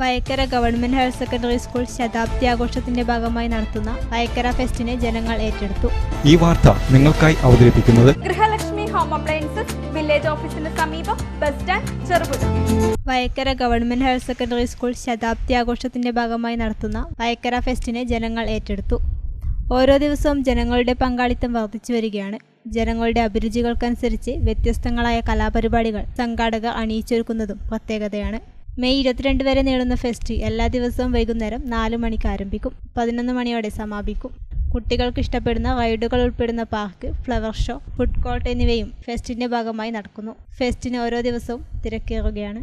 Vayakkara government higher secondary school ശതാബ്ദി ആഘോഷത്തിന്റെ ഭാഗമായി നടത്തുന്ന വയക്കര ഫെസ്റ്റിനെ ജനങ്ങൾ ഏറ്റെടുത്തു. ഈ വാർത്ത നിങ്ങൾക്കായി അവതരിപ്പിക്കുന്നത് ഗൃഹലക്ഷ്മി ഹോം അപ്ലയൻസസ് വില്ലേജ് ഓഫീസിന് സമീപം bus stand Cherupuzha. Vayakkara government higher secondary school ശതാബ്ദി ആഘോഷത്തിന്റെ ഭാഗമായി നടത്തുന്ന വയക്കര ഫെസ്റ്റിനെ ജനങ്ങൾ ഏറ്റെടുത്തു. ഓരോ ദിവസവും ജനങ്ങളുടെ പങ്കാളിത്തം വർദ്ധിച്ചു വരികയാണ്. ജനങ്ങളുടെ അഭിരുചികൾക്കനുസരിച്ച് വ്യത്യസ്തങ്ങളായ കലാപരിപാടികൾ സംഘാടകർ അണിയിച്ചൊരുക്കുന്നതും പ്രത്യേകതയാണ്. മെയ് ഇരുപത്തിരണ്ട് വരെ നീളുന്ന ഫെസ്റ്റ് എല്ലാ ദിവസവും വൈകുന്നേരം നാല് മണിക്ക് ആരംഭിക്കും. പതിനൊന്ന് മണിയോടെ സമാപിക്കും. കുട്ടികൾക്ക് ഇഷ്ടപ്പെടുന്ന റൈഡുകൾ ഉൾപ്പെടുന്ന park flower show food court എന്നിവയും ഫെസ്റ്റിന്റെ ഭാഗമായി നടക്കുന്നു. ഫെസ്റ്റിന് ഓരോ ദിവസവും തിരക്കേറുകയാണ്.